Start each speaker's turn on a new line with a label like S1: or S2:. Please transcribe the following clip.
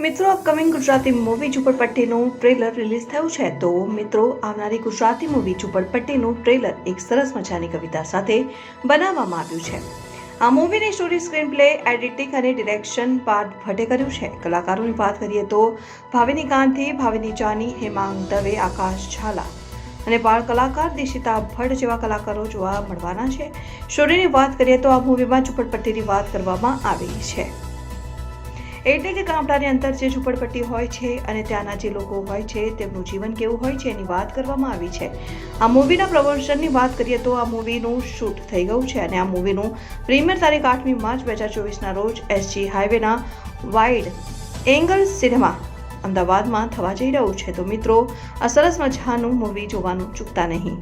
S1: મિત્રો upcoming Gujarati movie ઝુંપડપટ્ટીનું trailer release થયું છે. તો મિત્રો, આવનારી ગુજરાતી મૂવી ઝુંપડપટ્ટીનું ટ્રેલર એક સરસ મજાની કવિતા સાથે બનાવવામાં આવ્યું છે. આ મૂવીની સ્ટોરી સ્ક્રીન પ્લે એડિટિંગ અને ડિરેક્શન પાર્ટ ભટ્ટે કર્યું છે. કલાકારોની વાત કરીએ તો ભાવિની કાંતિ ભાવિની જાની, હેમાંગ દવે, આકાશ ઝાલા અને બાળ કલાકાર દિશિતા ભટ્ટ જેવા કલાકારો જોવા મળવાના છે. સ્ટોરીની વાત કરીએ તો આ મૂવીમાં ઝુંપડપટ્ટીની વાત કરવામાં આવી છે. એટલે કે ગામડાની અંદર જે ઝૂંપડપટ્ટી હોય છે અને ત્યાંના જે લોકો હોય છે, તેમનું જીવન કેવું હોય છે એની વાત કરવામાં આવી છે. આ મૂવીના પ્રમોશનની વાત કરીએ તો આ મૂવીનું શૂટ થઈ ગયું છે અને આ મૂવીનું પ્રીમિયર તારીખ આઠમી માર્ચ બે હજાર ચોવીસના રોજ એસજી હાઈવેના વાઇડ એંગલ સિનેમા અમદાવાદમાં થવા જઈ રહ્યું છે. તો મિત્રો, આ સરસ મજાનું મૂવી જોવાનું ચૂકતા નહીં.